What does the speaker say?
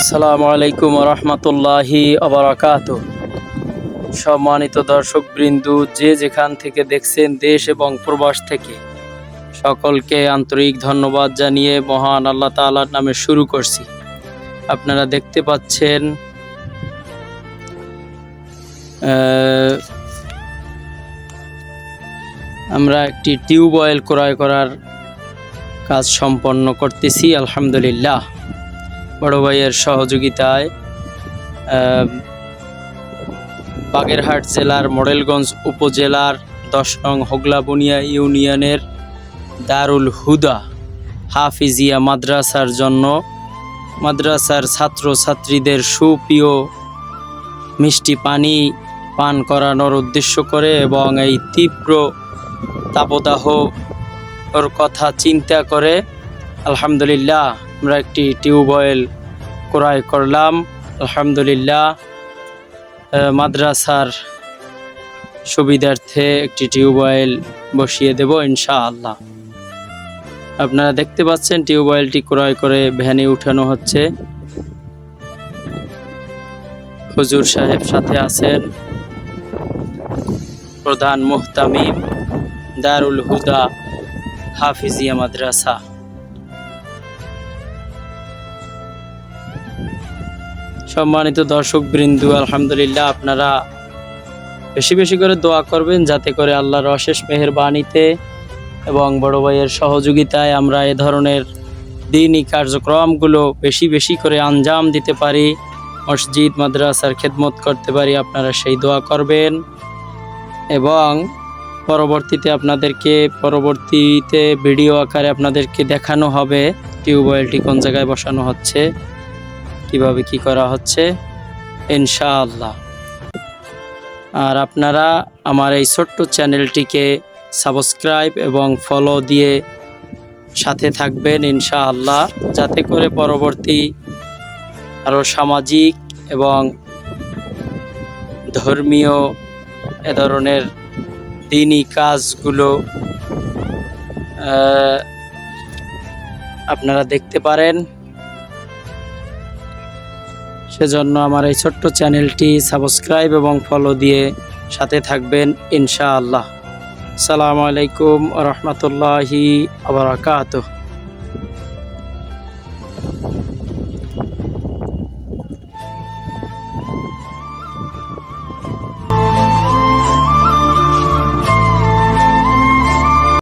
আসসালামু আলাইকুম রহমতুল্লাহি আবরাকাত সম্মানিত দর্শক বৃন্দু যে যেখান থেকে দেখছেন দেশ এবং প্রবাস থেকে, সকলকে আন্তরিক ধন্যবাদ জানিয়ে মহান আল্লাহ তাআলার নামে শুরু করছি। আপনারা দেখতে পাচ্ছেন আমরা একটি টিউবওয়েল ক্রয় করার কাজ সম্পন্ন করতেছি, আলহামদুলিল্লাহ। বড় ভাইয়ের সহযোগিতায় বাগেরহাট জেলার মডেলগঞ্জ উপজেলার দশ নং হোগলাবুনিয়া ইউনিয়নের দারুল হুদা হাফিজিয়া মাদ্রাসার জন্য মাদ্রাসার ছাত্র ছাত্রীদের সুপ্রিয় মিষ্টি পানি পান করানোর উদ্দেশ্য করে এবং এই তীব্র তাপদাহ কথা চিন্তা করে, আলহামদুলিল্লাহ আমরা একটি টিউবওয়েল ক্রয় করলাম। আলহামদুলিল্লাহ মাদ্রাসার সুবিধার্থে একটি টিউবওয়েল বসিয়ে দেব ইনশাআল্লাহ। আপনারা দেখতে পাচ্ছেন টিউবওয়েলটি ক্রয় করে ভ্যানে উঠানো হচ্ছে। হুজুর সাহেব সাথে আছেন। প্রধান মুহতামিম দারুল হুদা হাফিজিয়া মাদ্রাসা। সম্মানিত দর্শক বৃন্দু আলহামদুলিল্লাহ আপনারা বেশি বেশি করে দোয়া করবেন যাতে করে আল্লাহর অশেষ মেহেরবানিতে এবং বড় ভাইয়ের সহযোগিতায় আমরা এ ধরনের দিনই কার্যক্রমগুলো বেশি বেশি করে আঞ্জাম দিতে পারি, মসজিদ, মাদ্রাসার খেদমত করতে পারি, আপনারা সেই দোয়া করবেন। এবং পরবর্তীতে আপনাদেরকে, পরবর্তীতে ভিডিও আকারে আপনাদেরকে দেখানো হবে, টিউবওয়েলটি কোন জায়গায় বসানো হচ্ছে। কীভাবে কি করা হচ্ছে? ইনশাআল্লাহ। আর আপনারা আমার এই ছোট্ট চ্যানেলটিকে সাবস্ক্রাইব এবং ফলো দিয়ে সাথে থাকবেন ইনশাআল্লাহ, যাতে করে পরবর্তী আরও সামাজিক এবং ধর্মীয় এ ধরনের দিনই কাজগুলো আপনারা দেখতে পারেন। সেজন্য আমার এই ছোট্ট চ্যানেলটি সাবস্ক্রাইব এবং ফলো দিয়ে সাথে থাকবেন, ইনশাআল্লাহ। সালামু আলাইকুম রহমতুল্লাহি আবরাকাতুহ